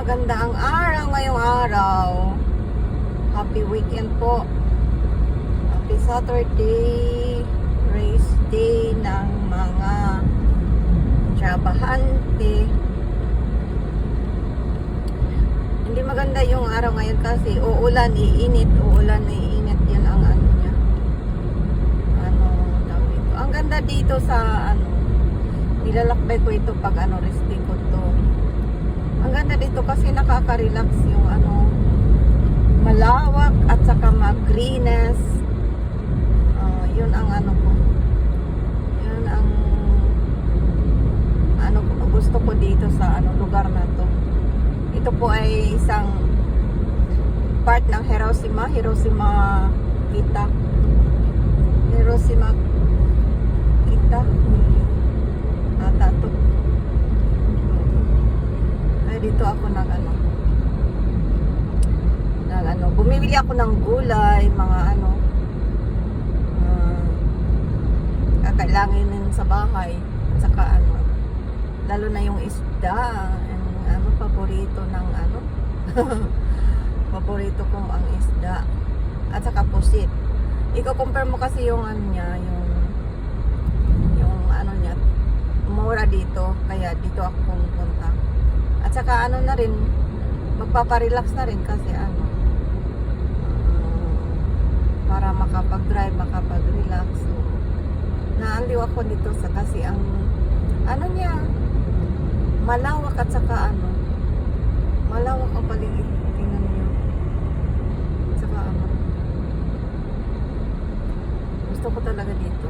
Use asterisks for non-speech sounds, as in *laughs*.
maganda ang araw ngayong araw. Happy weekend po. Happy Saturday. Race day ng mga trabahante. Hindi maganda yung araw ngayon kasi uulan, iinit, uulan, iinit. Yan ang ano niya. Ano, tawag dito. Ang ganda dito sa ano, nilalakbay ko ito pag ano, resting. Ang ganda dito kasi nakaka-relax yung ano, malawak at saka mag-greenness. Ah, yun ang ano ko. Yun ang ano ko, gusto ko dito sa ano lugar na to. Ito po ay isang part ng Hiroshima, Hiroshima Kita. Hiroshima Kita. Ata to. Ay dito ako nag ano. Nag ano, bumibili ako ng gulay, mga ano. ah, kakailanganin sa bahay. At saka ano, lalo na yung isda. Ang ano, paborito ng ano. *laughs* paborito kong ang isda. At saka pusit. Iko-compare mo kasi yung ano niya, yung yung ano niya, mura dito. Kaya dito ako pumunta. At saka ano na rin, magpaparelax na rin kasi ano, ah, para makapag-drive, makapag-relax. So, naaliw ako nito sa kasi ang ano niya, malawak at saka ano, malawak ang paligid. Tingnan niyo. At saka ano, gusto ko talaga dito.